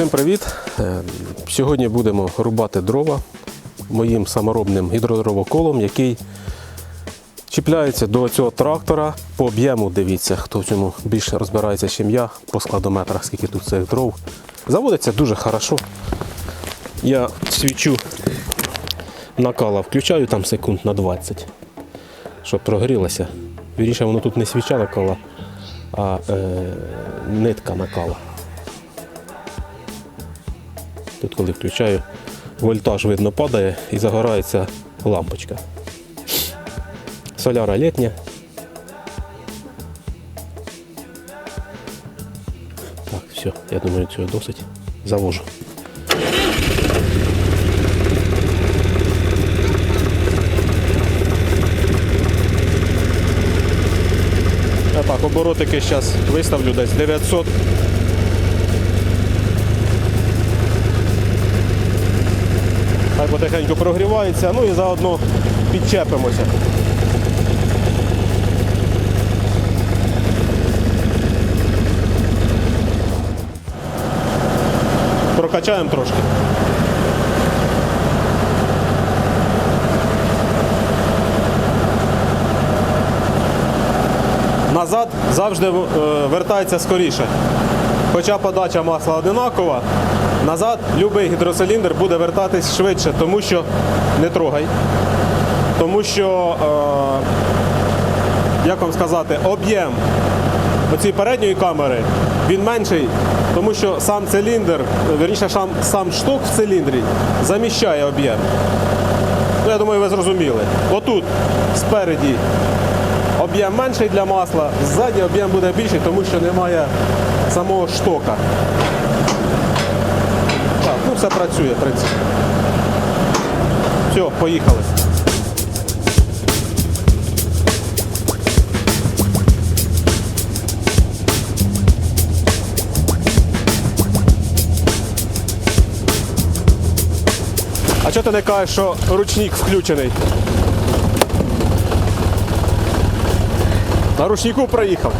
Всім привіт! Е, Сьогодні будемо рубати дрова моїм саморобним гідродровоколом, який чіпляється до цього трактора по об'єму. Дивіться, хто в цьому більше розбирається, ніж я, по складометрах, скільки тут цих дров. Заводиться дуже хорошо. Я свічу накала, включаю там секунд на 20, щоб прогрілося. Вірніше, воно тут не свіча накала, а е, нитка накала. Тут, коли включаю, вольтаж видно падає і загорається лампочка. Соляра літня. Так, все, я думаю, цього досить. Завожу. Так, оборотики зараз виставлю десь 900. Потихеньку прогрівається, ну і заодно підчепимося. Прокачаємо трошки. Назад завжди е, вертається скоріше. Хоча подача масла одинакова, назад будь-який гідроциліндр буде вертатись швидше, тому що не трогай. Тому що, е, як вам сказати, об'єм оцієї передньої камери він менший, тому що сам циліндр, вірніше сам, сам шток в циліндрі заміщає об'єм. Ну, я думаю, ви зрозуміли. Отут спереді об'єм менший для масла, ззаді об'єм буде більший, тому що немає самого штока. Так, ну все працює, в принципі. Все, поїхали. А чого ти не кажеш, що ручник включений? На рушнику проїхав.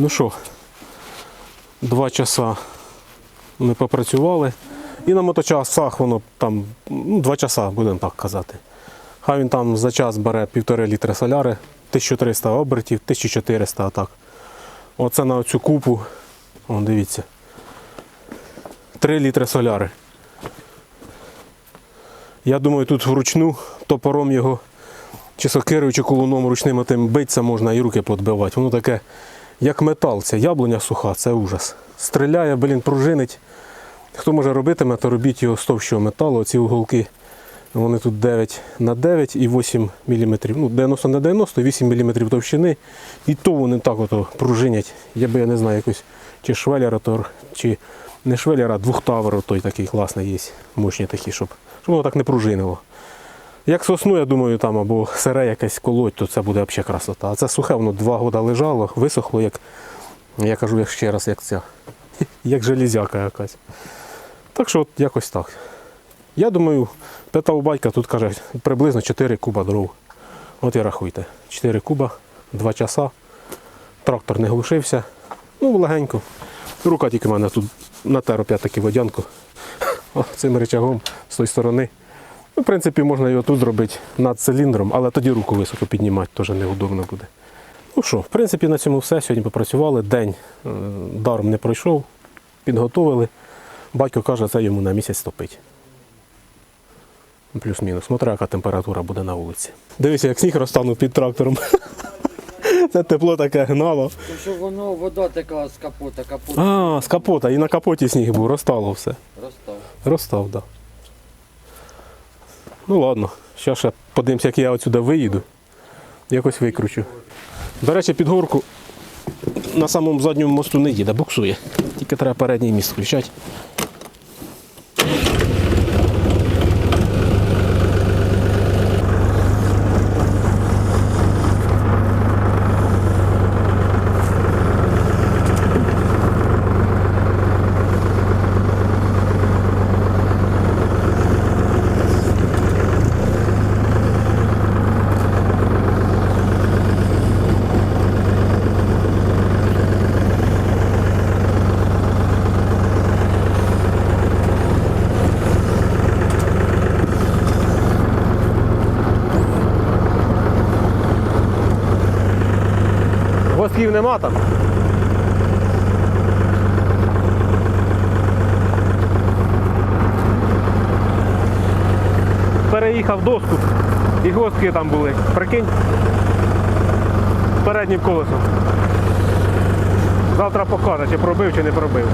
Ну що, два часа ми попрацювали. І на моточасах воно там ну, два часа, будемо так казати. Хай він там за час бере півтори літри соляри, 1300 обертів, 1400 атак. Оце на цю купу, о, дивіться. 3 літри соляри. Я думаю, тут вручну топором його чи сокирою, чи колуном ручним тим биться можна і руки подбивати. Воно таке, як метал, це яблуня суха, це ужас. Стріляє, блін, пружинить. Хто може робитиме, то робіть його з товщого металу. Ці уголки, вони тут 9 на 9 і 8 мм. Ну, 90 на 90, 8 мм товщини. І то вони так ото пружинять. Я би я не знаю, якось чи швеллера, то, чи не швеллера, а двохтавер той такий класний є. Мощні такі, щоб, щоб воно так не пружинило. Як сосну, я думаю, там або сире якесь колоть, то це буде взагалі красота. А це сухе, воно два роки лежало, висохло, як, я кажу ще раз, як ця, як железяка якась. Так що от якось так. Я думаю, питав батька, тут каже, приблизно 4 куба дров. От і рахуйте. 4 куба, 2 часа. Трактор не глушився. Ну, легенько. Рука тільки в мене тут натер опять таки водянку. О, цим речагом з тої сторони. Ну, в принципі, можна його тут зробити над циліндром, але тоді руку високо піднімати теж неудобно буде. Ну що, в принципі, на цьому все. Сьогодні попрацювали. День е, даром не пройшов, підготовили. Батько каже, це йому на місяць топить. Плюс-мінус. Смотри, яка температура буде на вулиці. Дивися, як сніг розтанув під трактором. Це тепло таке гнало. Тому що воно вода така з капота, капот А, з капота. І на капоті сніг був, розтало все. розстав. Розстав, так. Да. Ну ладно, зараз ще подивимося, як я отсюди виїду. Якось викручу. До речі, під горку на самому задньому мосту не їде, буксує. Тільки треба передній міст включати. Гостків нема там. Переїхав доску і гостки там були. Прикинь. Переднім колесом. Завтра покаже, чи пробив, чи не пробив.